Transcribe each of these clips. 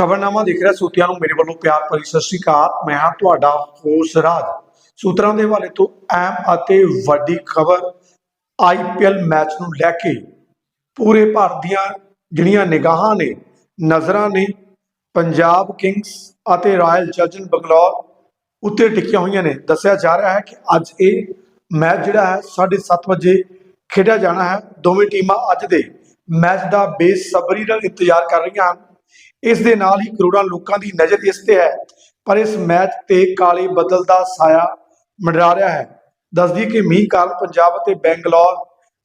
ਖਬਰਨਾਮਾ ਦੇਖ ਰਿਹਾ ਸੂਤਿਆਂ ਨੂੰ ਮੇਰੇ ਵੱਲੋਂ ਪਿਆਰ ਭਰੀ ਸਤਿ ਸ਼੍ਰੀ ਅਕਾਲ। ਮੈਂ ਹਾਂ ਤੁਹਾਡਾ ਹੋਸ ਰਾਜ। ਸੂਤਰਾਂ ਦੇ ਹਵਾਲੇ ਤੋਂ ਅਹਿਮ ਅਤੇ ਵੱਡੀ ਖਬਰ ਆਈਪੀਐਲ ਮੈਚ ਨੂੰ ਲੈ ਕੇ ਪੂਰੇ ਭਾਰਤ ਦੀਆਂ ਜਿਹੜੀਆਂ ਨਿਗਾਹਾਂ ਨੇ, ਨਜ਼ਰਾਂ ਨੇ, ਪੰਜਾਬ ਕਿੰਗਸ ਅਤੇ ਰਾਇਲ ਚੈਲੰਜਰਸ ਬੰਗਲੌਰ ਉੱਤੇ ਟਿਕੀਆਂ ਹੋਈਆਂ ਨੇ। ਦੱਸਿਆ ਜਾ ਰਿਹਾ ਹੈ ਕਿ ਅੱਜ ਇਹ ਮੈਚ ਜਿਹੜਾ ਹੈ 7:30 ਵਜੇ ਖੇਡਿਆ ਜਾਣਾ ਹੈ। ਦੋਵੇਂ ਟੀਮਾਂ ਅੱਜ ਦੇ ਮੈਚ ਦਾ ਬੇਸਬਰੀ ਨਾਲ ਇੰਤਜ਼ਾਰ ਕਰ ਰਹੀਆਂ ਹਨ। ਇਸ ਦੇ ਨਾਲ ਹੀ ਕਰੋੜਾਂ ਲੋਕਾਂ ਦੀ ਨਜ਼ਰ ਇਸ ਤੇ ਹੈ, ਪਰ ਇਸ ਮੈਚ ਤੇ ਕਾਲੇ ਬੱਦਲ ਦਾ ਸਾਇਆ ਮੰਡਰਾ ਰਿਹਾ ਹੈ। ਦੱਸਦੀ ਕਿ ਮੀਂਹ ਕਾਰਨ ਪੰਜਾਬ ਅਤੇ ਬੈਂਗਲੌਰ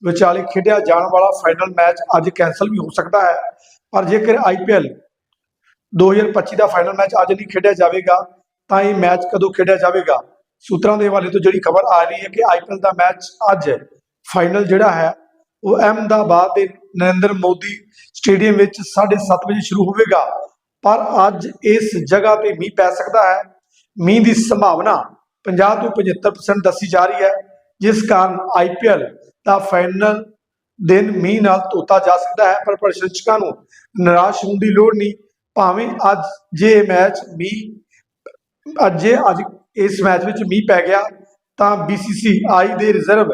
ਵਿਚਾਲੇ ਖੇਡਿਆ ਜਾਣ ਵਾਲਾ ਫਾਈਨਲ ਮੈਚ ਅੱਜ ਕੈਨਸਲ ਵੀ ਹੋ ਸਕਦਾ ਹੈ, ਪਰ ਜੇਕਰ ਆਈਪੀਐਲ 2025 ਦਾ ਫਾਈਨਲ ਮੈਚ ਅੱਜ ਨਹੀਂ ਖੇਡਿਆ ਜਾਵੇਗਾ, ਤਾਂ ਇਹ ਮੈਚ ਕਦੋਂ ਖੇਡਿਆ ਜਾਵੇਗਾ? ਸੂਤਰਾਂ ਦੇ ਹਵਾਲੇ ਤੋਂ ਜਿਹੜੀ ਖਬਰ ਆ ਰਹੀ ਹੈ ਕਿ ਆਈਪੀਐਲ ਦਾ ਮੈਚ ਅੱਜ ਫਾਈਨਲ ਜਿਹੜਾ ਹੈ, ਉਹ ਅਹਿਮਦਾਬਾਦ ਦੇ ਨਰਿੰਦਰ ਮੋਦੀ ਸਟੇਡੀਅਮ ਵਿੱਚ 7:30 ਵਜੇ ਸ਼ੁਰੂ ਹੋਵੇਗਾ। ਪਰ ਅੱਜ ਇਸ ਜਗ੍ਹਾ ਤੇ ਮੀਂਹ ਪੈ ਸਕਦਾ ਹੈ। ਮੀਂਹ ਦੀ ਸੰਭਾਵਨਾ 50 ਤੋਂ 75% ਦੱਸੀ ਜਾ ਰਹੀ ਹੈ। ਜਿਸ ਕਾਰਨ ਆਈਪੀਐਲ ਦਾ ਫਾਈਨਲ ਦਿਨ ਮੀਂਹ ਨਾਲ ਧੋਤਾ ਜਾ ਸਕਦਾ ਹੈ। ਪਰ ਪ੍ਰਸ਼ੰਸਕਾਂ ਨੂੰ ਨਿਰਾਸ਼ ਹੋਣ ਦੀ ਲੋੜ ਨਹੀਂ। ਭਾਵੇਂ ਅੱਜ ਜੇ ਮੈਚ ਮੀਂਹ ਅੱਜ ਜੇ ਅੱਜ ਇਸ ਮੈਚ ਵਿੱਚ ਮੀਂਹ ਪੈ ਗਿਆ, ਤਾਂ BCCI ਦੇ ਰਿਜ਼ਰਵ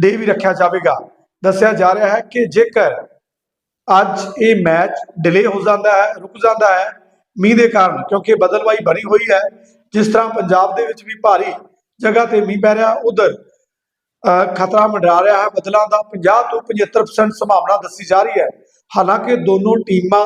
ਡੇ ਵੀ ਰੱਖਿਆ ਜਾਵੇਗਾ। ਦੱਸਿਆ ਜਾ ਰਿਹਾ ਹੈ ਕਿ ਜੇਕਰ ਅੱਜ ਇਹ ਮੈਚ ਡਿਲੇ ਹੋ ਜਾਂਦਾ ਹੈ, ਰੁਕ ਜਾਂਦਾ ਹੈ, ਮੀਂਹ ਦੇ ਕਾਰਨ, ਕਿਉਂਕਿ ਬਦਲਵਾਈ ਬਣੀ ਹੋਈ ਹੈ। ਜਿਸ ਤਰ੍ਹਾਂ ਪੰਜਾਬ ਦੇ ਵਿੱਚ ਵੀ ਭਾਰੀ ਜਗ੍ਹਾ ਤੇ ਮੀਂਹ ਪੈ ਰਿਹਾ, ਉਧਰ ਖਤਰਾ ਮੰਡਰਾ ਰਿਹਾ ਹੈ। ਬਦਲਾਂ ਦਾ 50 ਤੋਂ 75% ਸੰਭਾਵਨਾ ਦੱਸੀ ਜਾ ਰਹੀ ਹੈ। ਹਾਲਾਂਕਿ ਦੋਨੋਂ ਟੀਮਾਂ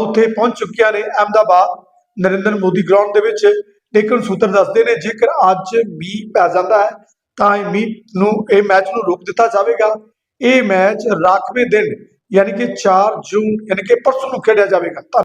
ਉੱਥੇ ਪਹੁੰਚ ਚੁੱਕੀਆਂ ਨੇ। ਅਹਿਮਦਾਬਾਦ, ਨਰਿੰਦਰ ਮੋਦੀ ਗਰਾਊਂਡ ਦੇ ਵਿੱਚ ਲੇਕਿਨ ਸੂਤਰ ਦੱਸਦੇ ਨੇ, ਜੇਕਰ ਅੱਜ ਮੀਂਹ ਪੈ ਜਾਂਦਾ ਹੈ, ਤਾਂ ਇਹ ਮੀਂਹ ਨੂੰ, ਇਹ ਮੈਚ ਨੂੰ ਰੋਕ ਦਿੱਤਾ ਜਾਵੇਗਾ। ਇਹ ਮੈਚ ਰਾਖਵੇਂ ਦਿਨ ਯਾਨੀ ਕਿ 4 ਜੂਨ ਯਾਨੀ ਕਿ ਪਰਸੋਂ ਨੂੰ ਖੇਡਿਆ ਜਾਵੇਗਾ। ਧੰਨ-